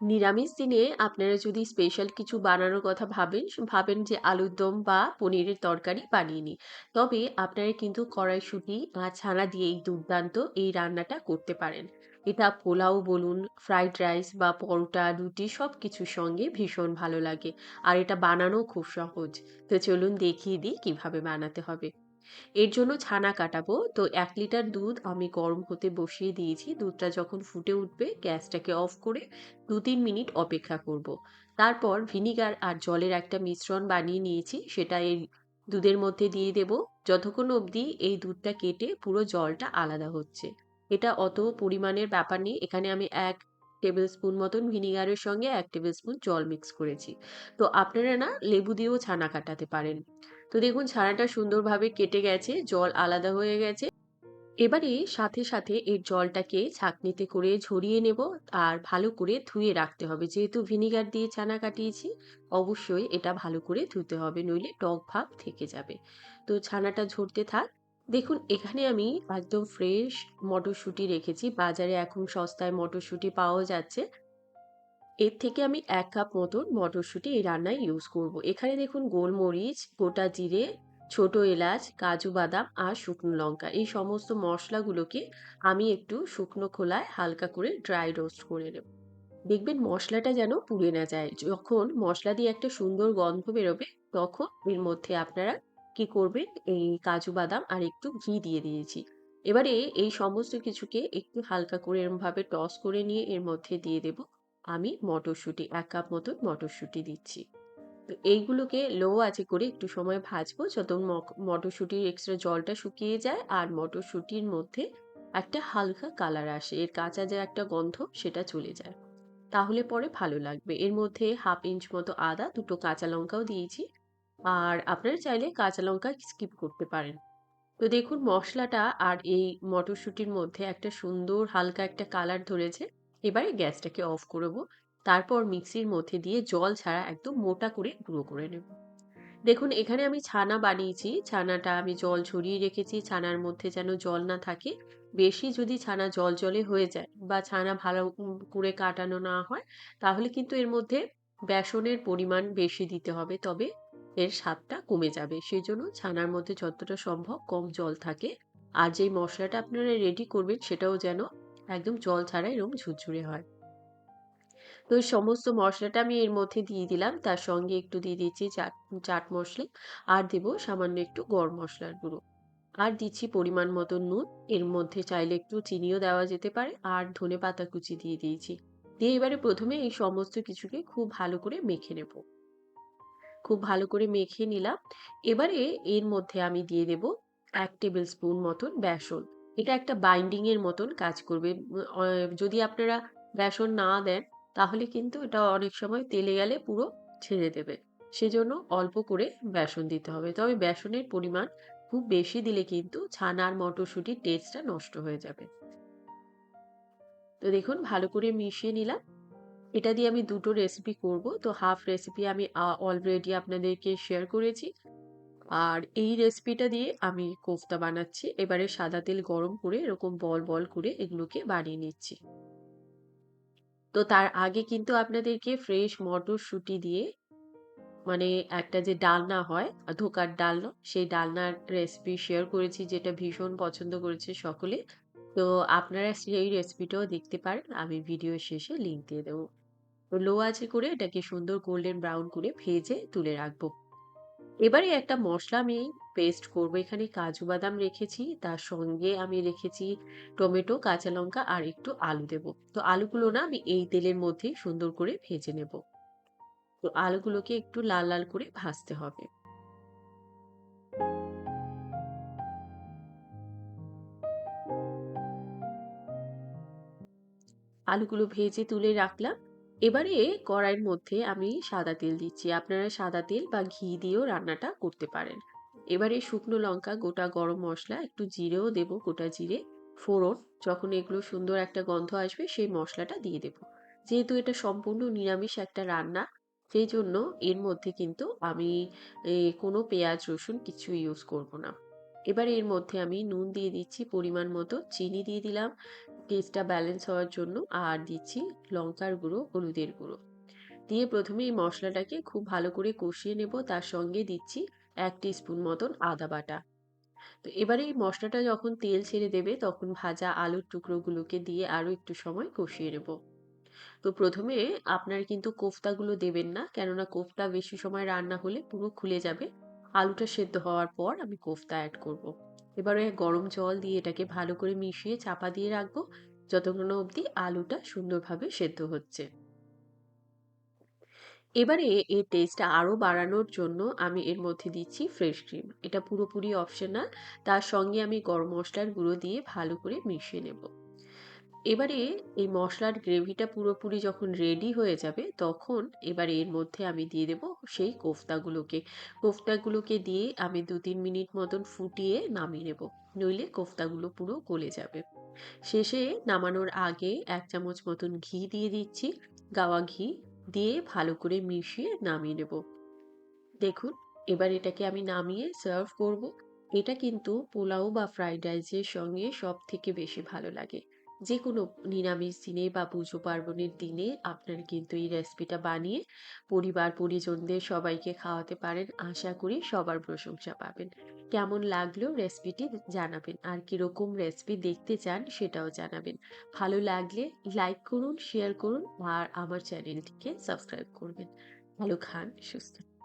নিরামিষ দিনে আপনারা যদি স্পেশাল কিছু বানানোর কথা ভাবেন, ভাবেন যে আলুর দম বা পনিরের তরকারি বানিয়ে নিই। তবে আপনারা কিন্তু কড়াইশুঁটি ছানা দিয়ে এই দুর্দান্ত এই রান্নাটা করতে পারেন। এটা পোলাও বলুন, ফ্রাইড রাইস বা পরোটা, রুটি সব কিছুর সঙ্গে ভীষণ ভালো লাগে। আর এটা বানানোও খুব সহজ। তো চলুন দেখিয়ে দিই কীভাবে বানাতে হবে। এর জন্য ছানা কাটাবো। তো এক লিটার দুধ আমি গরম হতে বসিয়ে দিয়েছি। দুধটা যখন ফুটে উঠবে, গ্যাসটাকে অফ করে ২-৩ মিনিট অপেক্ষা করব। তারপর ভিনিগার আর জলের একটা মিশ্রণ বানিয়ে নিয়েছি। সেটা এই দুধের মধ্যে দিয়ে দেব। যতক্ষণ অবধি এই দুধটা কেটে পুরো জলটা আলাদা হচ্ছে। এটা অত পরিমাণের ব্যাপার নেই। এখানে আমি এক টেবিল স্পুন মতন ভিনিগারের সঙ্গে এক টেবিল স্পুন জল মিক্স করেছি। তো আপনারা না লেবু দিয়েও ছানা কাটাতে পারেন। তো দেখুন ছানাটা সুন্দরভাবে কেটে গেছে, জল আলাদা হয়ে গেছে। এবারে সাথে, সাথে এর জলটাকে ছাঁকনিতে করে ঝরিয়ে নেব আর ভালো করে ধুয়ে রাখতে হবে। যেহেতু ভিনিগার দিয়ে ছানা কাটিয়েছি, অবশ্যই এটা ভালো করে ধুতে হবে নইলে টক ভাব থেকে যাবে। তো ছানাটা ঝরতে থাক। দেখুন এখানে আমি একদম ফ্রেশ মটরশুঁটি রেখেছি। বাজারে এখন সস্তায় মটরশুঁটি পাওয়া যাচ্ছে। এর থেকে আমি এক কাপ মতন মটরশুঁটি এই রান্নায় ইউজ করব। এখানে দেখুন গোলমরিচ, গোটা জিরে, ছোট এলাচ, কাজু বাদাম আর শুকনো লঙ্কা এই সমস্ত মশলাগুলোকে আমি একটু শুকনো খোলায় হালকা করে ড্রাই রোস্ট করে নেব। দেখবেন মশলাটা যেন পুড়ে না যায়। যখন মশলা দিয়ে একটা সুন্দর গন্ধ বেরোবে তখন এর মধ্যে আপনারা কি করবেন এই কাজু বাদাম আর একটু ঘি দিয়ে দিয়েছি। এবারে এই সমস্ত কিছুকে একটু হালকা করে এরমভাবে টস করে নিয়ে এর মধ্যে দিয়ে দেব আমি মটরশুঁটি এক কাপ মতন মটরশুঁটি দিচ্ছি। তো এইগুলোকে লো আঁচে করে একটু সময় ভাজবো যত মটরশুঁটির এক্সট্রা জলটা শুকিয়ে যায় আর মটরশুঁটির মধ্যে একটা হালকা কালার আসে। এর কাঁচা যে একটা গন্ধ সেটা চলে যায়। তাহলে পরে ভালো লাগবে। এর মধ্যে হাফ ইঞ্চ মতো আদা, দুটো কাঁচা লঙ্কাও দিয়েছি। আর আপনারা চাইলে কাঁচা লঙ্কা স্কিপ করতে পারেন। তো দেখুন মশলাটা আর এই মটরশুঁটির মধ্যে একটা সুন্দর হালকা একটা কালার ধরেছে। এবারে গ্যাসটাকে অফ করব। তারপর মিক্সির মধ্যে দিয়ে জল ছাড়া একদম মোটা করে গুঁড়ো করে নেব। দেখুন, এখানে আমি ছানা বানিয়েছি। ছানাটা আমি জল ছড়িয়ে রেখেছি। ছানার মধ্যে যেন জল না থাকে। বেশি যদি ছানা জল জলে হয়ে যায় বা ছানা ভালো করে কাটানো না হয়, তাহলে কিন্তু এর মধ্যে বেসনের পরিমাণ বেশি দিতে হবে। তবে এর স্বাদটা কমে যাবে। সেই জন্য ছানার মধ্যে যতটা সম্ভব কম জল থাকে। আর যেই মশলাটা আপনারা রেডি করবেন, সেটাও যেন একদম জল ছাড়া এরকম ঝুরঝুরে হয়। তো সমস্ত মশলাটা আমি এর মধ্যে দিয়ে দিলাম। তার সঙ্গে একটু দিয়ে দিচ্ছি চাট চাট মসলা আর দেব সামান্য একটু গরম মশলার গুঁড়ো। আর দিচ্ছি পরিমাণ মতো নুন। এর মধ্যে চাইলে একটু চিনিও দেওয়া যেতে পারে। আর ধনেপাতা কুচি দিয়ে দিয়েছি। দিয়ে এবারে প্রথমে এই সমস্ত কিছুকে খুব ভালো করে মেখে নেব। খুব ভালো করে মেখে নিলাম। এবারে এর মধ্যে আমি দিয়ে দেব ১ টেবিল স্পুন মতন বেসন। এটা একটা বাইন্ডিং এর মতন কাজ করবে। যদি আপনারা বেসন না দেন, তাহলে কিন্তু এটা অনেক সময় তেলে গেলে পুরো ছেড়ে দেবে। সেজন্য অল্প করে বেসন দিতে হবে। তবে বেসনের পরিমাণ খুব বেশি দিলে কিন্তু ছানার মটরশুঁটির টেস্টটা নষ্ট হয়ে যাবে। তো দেখুন, ভালো করে মিশিয়ে নিলাম। এটা দিয়ে আমি দুটো রেসিপি করব। তো হাফ রেসিপি আমি অলরেডি আপনাদেরকে শেয়ার করেছি। আর এই রেসিপিটা দিয়ে আমি কোফতা বানাচ্ছি। এবারে সাদা তেল গরম করে এরকম বল, বল করে এগুলোকে বানিয়ে নিচ্ছি। তো তার আগে কিন্তু আপনাদেরকে ফ্রেশ মটরশুঁটি দিয়ে মানে একটা যে ডালনা হয়, ধোকার ডালনা, সেই ডালনার রেসিপি শেয়ার করেছি যেটা ভীষণ পছন্দ করেছে সকলে। তো আপনারা সেই রেসিপিটাও দেখতে পারেন। আমি ভিডিও শেষে লিংক দিয়ে দেবো লো আঁচে করে এটাকে সুন্দর গোল্ডেন ব্রাউন করে ভেজে তুলে রাখব। এবারে একটা মশলা আমি পেস্ট করব। এখানে কাজু বাদাম রেখেছি। তার সঙ্গে আমি রেখেছি টমেটো, কাঁচা লঙ্কা আর একটু আলু দেব। তো আলুগুলো না আমি এই তেলের মধ্যেই সুন্দর করে ভেজে নেব। তো আলুগুলোকে একটু লাল, লাল করে ভাজতে হবে। আলুগুলো ভেজে তুলে রাখলাম। এবারে কড়াইয়ের মধ্যে আমি সাদা তেল দিচ্ছি। আপনারা সাদা তেল বা ঘি দিয়েও রান্নাটা করতে পারেন। এবারে শুকনো লঙ্কা, গোটা গরম মশলা একটু জিরেও দেব, গোটা জিরে, ফোড়ন। যখন এগুলো সুন্দর একটা গন্ধ আসবে সেই মশলাটা দিয়ে দেব। যেহেতু এটা সম্পূর্ণ নিরামিষ একটা রান্না, সেই জন্য এর মধ্যে কিন্তু আমি কোনো পেঁয়াজ, রসুন কিছু ইউজ করব না। এবার এর মধ্যে আমি নুন দিয়ে দিচ্ছি পরিমাণ মতো, চিনি দিয়ে দিলাম, টেস্টটা ব্যালেন্স হওয়ার জন্য আর দিচ্ছি লঙ্কার গুঁড়ো, হলুদের গুঁড়ো। দিয়ে প্রথমে এই মশলাটাকে খুব ভালো করে কষিয়ে নেব, তার সঙ্গে দিচ্ছি এক স্পুন মতন আদা বাটা। তো এবারে এই মশলাটা যখন তেল ছেড়ে দেবে, তখন ভাজা আলুর টুকরোগুলোকে দিয়ে আরও একটু সময় কষিয়ে নেব। তো প্রথমে আপনারা কিন্তু কোফতাগুলো দেবেন না, কেননা কোফতা বেশি সময় রান্না হলে পুরো খুলে যাবে। আলুটা সেদ্ধ হওয়ার পর আমি কোফতা অ্যাড করব। এবারে গরম জল দিয়ে এটাকে ভালো করে মিশিয়ে চাপা দিয়ে রাখব। যতক্ষণ অবধি আলুটা সুন্দরভাবে সেদ্ধ হচ্ছে। এবারে এর টেস্টটা আরও বাড়ানোর জন্য আমি এর মধ্যে দিচ্ছি ফ্রেশ ক্রিম এটা পুরোপুরি অপশনাল তার সঙ্গে আমি গরম মশলার গুঁড়ো দিয়ে ভালো করে মিশিয়ে নেব। এবারে এই মশলার গ্রেভিটা পুরোপুরি যখন রেডি হয়ে যাবে, তখন এবারে এর মধ্যে আমি দিয়ে দেব সেই কোফতাগুলোকে। কোফতাগুলোকে দিয়ে আমি দু তিন মিনিট মতন ফুটিয়ে নামিয়ে নেব, নইলে কোফতাগুলো পুরো গলে যাবে। শেষে নামানোর আগে এক চামচ মতন ঘি দিয়ে দিচ্ছি, গাওয়া ঘি দিয়ে ভালো করে মিশিয়ে নামিয়ে নেব। দেখুন, এবার এটাকে আমি নামিয়ে সার্ভ করব। এটা কিন্তু পোলাও বা ফ্রাইড রাইসের সঙ্গে সব থেকে বেশি ভালো লাগে। যে কোনো নিরামিষ দিনে বা পুজো পার্বণের দিনে আপনারা কিন্তু এই রেসিপিটা বানিয়ে পরিবার, পরিজনদের সবাইকে খাওয়াতে পারেন। আশা করি সবার প্রশংসা পাবেন। কেমন লাগল রেসিপিটি জানাবেন। আর কীরকম রেসিপি দেখতে চান সেটাও জানাবেন। ভালো লাগলে লাইক করুন শেয়ার করুন, আর আমার চ্যানেলটিকে সাবস্ক্রাইব করবেন। ভালো খান, সুস্থ